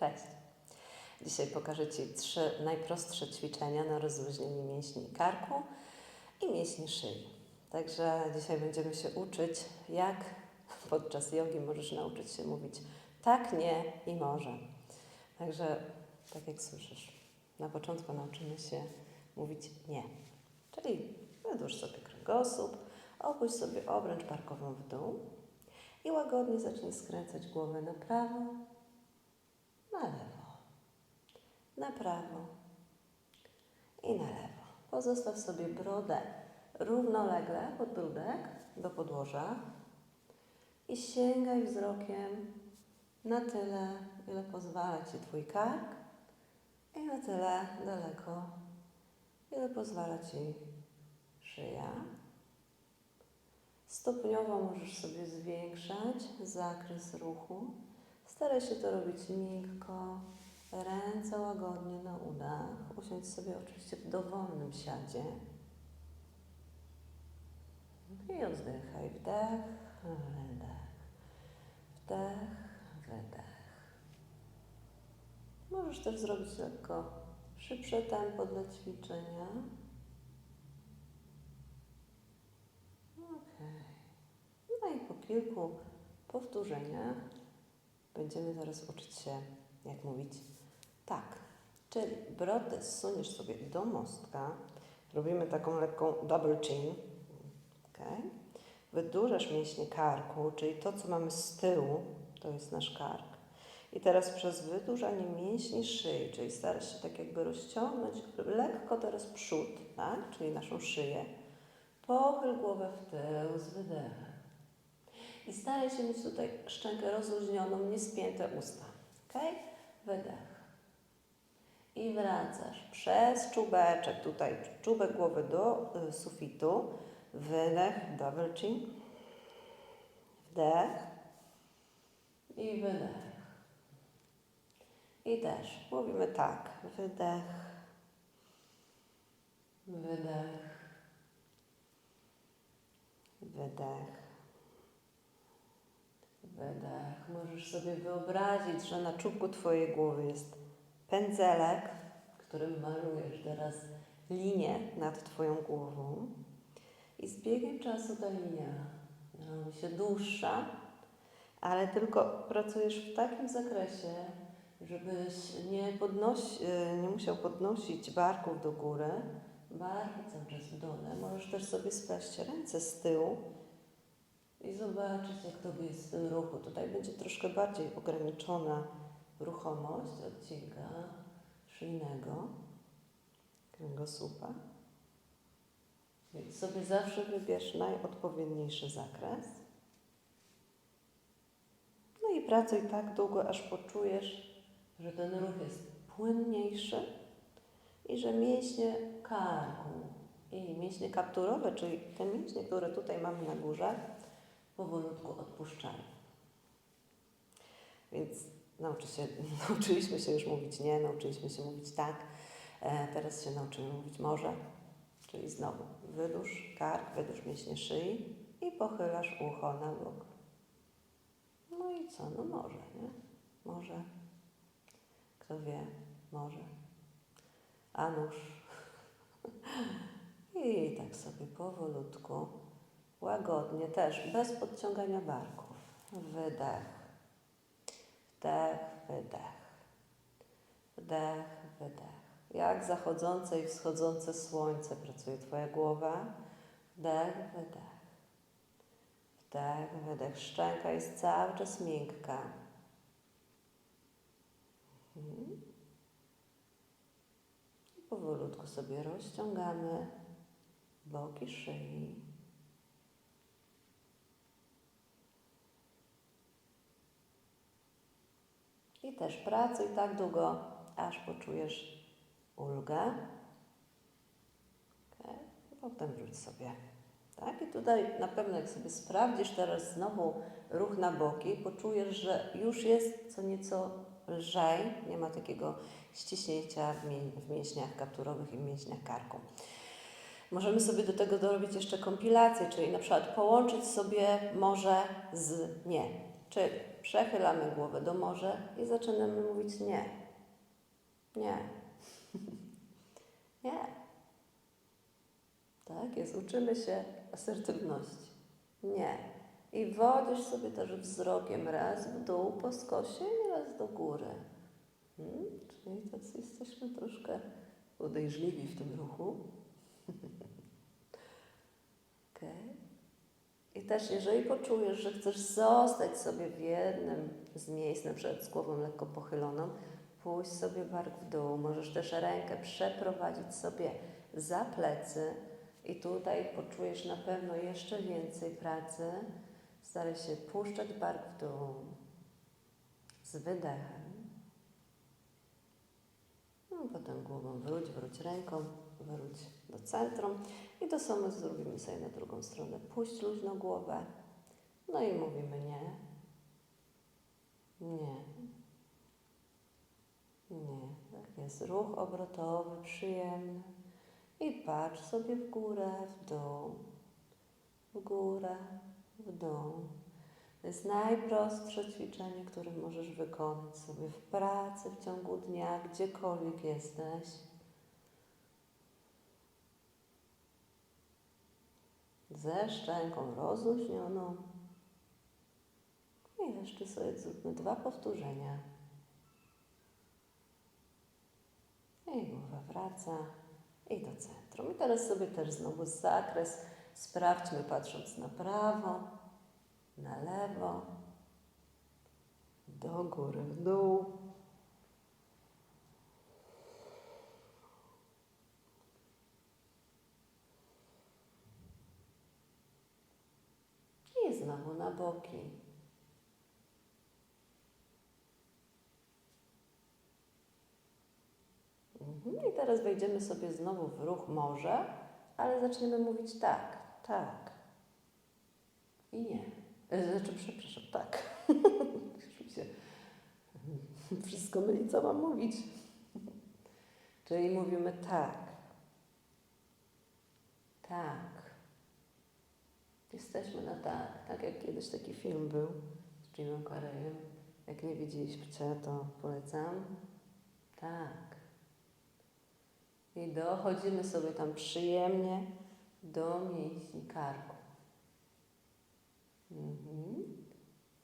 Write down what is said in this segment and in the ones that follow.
Cześć! Dzisiaj pokażę Ci trzy najprostsze ćwiczenia na rozluźnienie mięśni karku i mięśni szyi. Także dzisiaj będziemy się uczyć, jak podczas jogi możesz nauczyć się mówić tak, nie i może. Także, tak jak słyszysz, na początku nauczymy się mówić nie. Czyli wydłuż sobie kręgosłup, opuść sobie obręcz barkową w dół i łagodnie zacznij skręcać głowę na prawo, na lewo, na prawo i na lewo. Pozostaw sobie brodę równolegle, podbródek do podłoża i sięgaj wzrokiem na tyle, ile pozwala Ci Twój kark i na tyle daleko, ile pozwala Ci szyja. Stopniowo możesz sobie zwiększać zakres ruchu. Staraj się to robić miękko, ręce łagodnie na udach. Usiądź sobie oczywiście w dowolnym siadzie. I oddychaj. Wdech, wydech. Wdech, wydech. Możesz też zrobić lekko szybsze tempo dla ćwiczenia. Okej. No i po kilku powtórzeniach będziemy teraz uczyć się, jak mówić tak. Czyli brodę zsuniesz sobie do mostka. Robimy taką lekką double chin. Okay. Wydłużasz mięśnie karku, czyli to, co mamy z tyłu, to jest nasz kark. I teraz przez wydłużanie mięśni szyi, czyli starasz się tak jakby rozciągnąć lekko teraz przód, tak? czyli naszą szyję. Pochyl głowę w tył z wydechem. I staraj się mieć tutaj szczękę rozluźnioną, nie spięte usta. Ok? Wydech. I wracasz przez czubeczek, tutaj czubek głowy do y, sufitu. Wydech, double chin. Wdech. I wydech. I też mówimy tak. Wydech. Wydech. Wydech. Wydech. Możesz sobie wyobrazić, że na czubku Twojej głowy jest pędzelek, którym malujesz teraz linię nad Twoją głową. I z biegiem czasu ta linia robi się dłuższa, ale tylko pracujesz w takim zakresie, żebyś nie, podnosi, nie musiał podnosić barków do góry, barki cały czas w dole. Możesz też sobie spleść ręce z tyłu i zobaczyć, jak tobie jest w tym ruchu. Tutaj będzie troszkę bardziej ograniczona ruchomość odcinka szyjnego kręgosłupa. Więc sobie zawsze wybierz najodpowiedniejszy zakres. No i pracuj tak długo, aż poczujesz, że ten ruch jest płynniejszy i że mięśnie karku i mięśnie kapturowe, czyli te mięśnie, które tutaj mamy na górze, powolutku odpuszczają. Więc nauczy się, nauczyliśmy się już mówić nie, nauczyliśmy się mówić tak, e, teraz się nauczymy mówić może, czyli znowu wydłuż kark, wydłuż mięśnie szyi i pochylasz ucho na bok. No i co? No może, nie? Może. Kto wie? Może. A nóż. I tak sobie powolutku, łagodnie też, bez podciągania barków. Wydech. Wdech, wydech. Wdech, wydech. Jak zachodzące i wschodzące słońce pracuje Twoja głowa. Wdech, wydech. Wdech, wydech. Szczęka jest cały czas miękka. Mhm. Powolutku sobie rozciągamy boki szyi. I też pracuj tak długo, aż poczujesz ulgę. Okay. Potem wróć sobie. Tak? I tutaj na pewno jak sobie sprawdzisz teraz znowu ruch na boki, poczujesz, że już jest co nieco lżej, nie ma takiego ściśnięcia w, mię w mięśniach kapturowych i mięśniach karku. Możemy sobie do tego dorobić jeszcze kompilację, czyli na przykład połączyć sobie może z nie. Czyli przechylamy głowę do morza i zaczynamy mówić nie. Nie. nie. Tak jest. Uczymy się asertywności. Nie. I wodzisz sobie też wzrokiem raz w dół po skosie i raz do góry. Hmm? Czyli tacy jesteśmy troszkę podejrzliwi w tym ruchu. Okej. I też jeżeli poczujesz, że chcesz zostać sobie w jednym z miejsc, na przykład z głową lekko pochyloną, pójść sobie bark w dół. Możesz też rękę przeprowadzić sobie za plecy i tutaj poczujesz na pewno jeszcze więcej pracy. Staraj się puszczać bark w dół z wydechem. No, potem głową wróć, wróć ręką, wróć do centrum i to samo zrobimy sobie na drugą stronę. Puść luźno głowę. No i mówimy nie. Nie. Nie. Tak jest. Ruch obrotowy, przyjemny. I patrz sobie w górę, w dół. W górę, w dół. To jest najprostsze ćwiczenie, które możesz wykonać sobie w pracy, w ciągu dnia, gdziekolwiek jesteś. Ze szczęką rozluźnioną. I jeszcze sobie zróbmy dwa powtórzenia. I głowa wraca i do centrum. I teraz sobie też znowu zakres sprawdźmy patrząc na prawo, na lewo, do góry, w dół. I znowu na boki. Mhm. I teraz wejdziemy sobie znowu w ruch morze, ale zaczniemy mówić tak, tak i nie. E, Znaczy, przepraszam, tak. Wszystko myli, co mam mówić. Czyli mówimy tak. Tak. Jesteśmy na tak. Tak jak kiedyś taki film był z Jimem Carreyem. Jak nie widzieliście, to polecam. Tak. I dochodzimy sobie tam przyjemnie do mięśni karku. Mhm.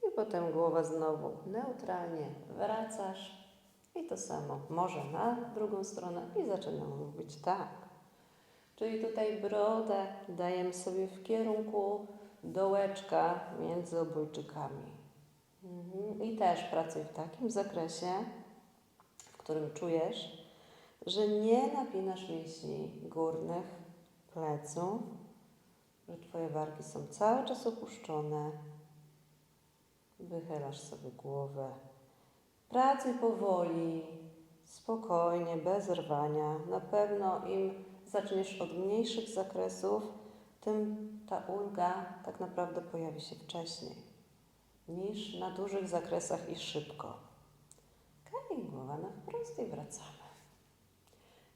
I potem głowa znowu neutralnie wracasz i to samo. Może na drugą stronę i zaczynamy mówić tak. Czyli tutaj brodę dajemy sobie w kierunku dołeczka między obojczykami. Mhm. I też pracuj w takim zakresie, w którym czujesz, że nie napinasz mięśni górnych pleców, że Twoje wargi są cały czas opuszczone. Wychylasz sobie głowę. Pracuj powoli, spokojnie, bez rwania. Na pewno im zaczniesz od mniejszych zakresów, tym ta ulga tak naprawdę pojawi się wcześniej niż na dużych zakresach i szybko. Okej, głowa na wprost i wracamy.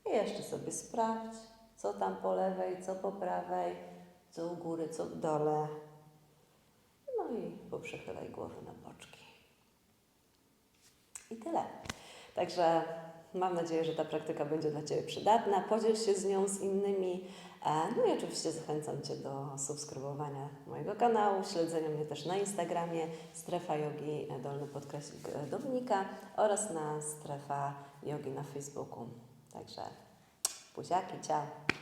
I jeszcze sobie sprawdź, co tam po lewej, co po prawej co u góry, co w dole. No i poprzechylaj głowę na boczki. I tyle. Także mam nadzieję, że ta praktyka będzie dla Ciebie przydatna. Podziel się z nią z innymi. E, No i oczywiście zachęcam Cię do subskrybowania mojego kanału, śledzenia mnie też na Instagramie Strefa Jogi, e, dolny podkreślik e, Dominika oraz na Strefa Jogi na Facebooku. Także buziaki, ciao!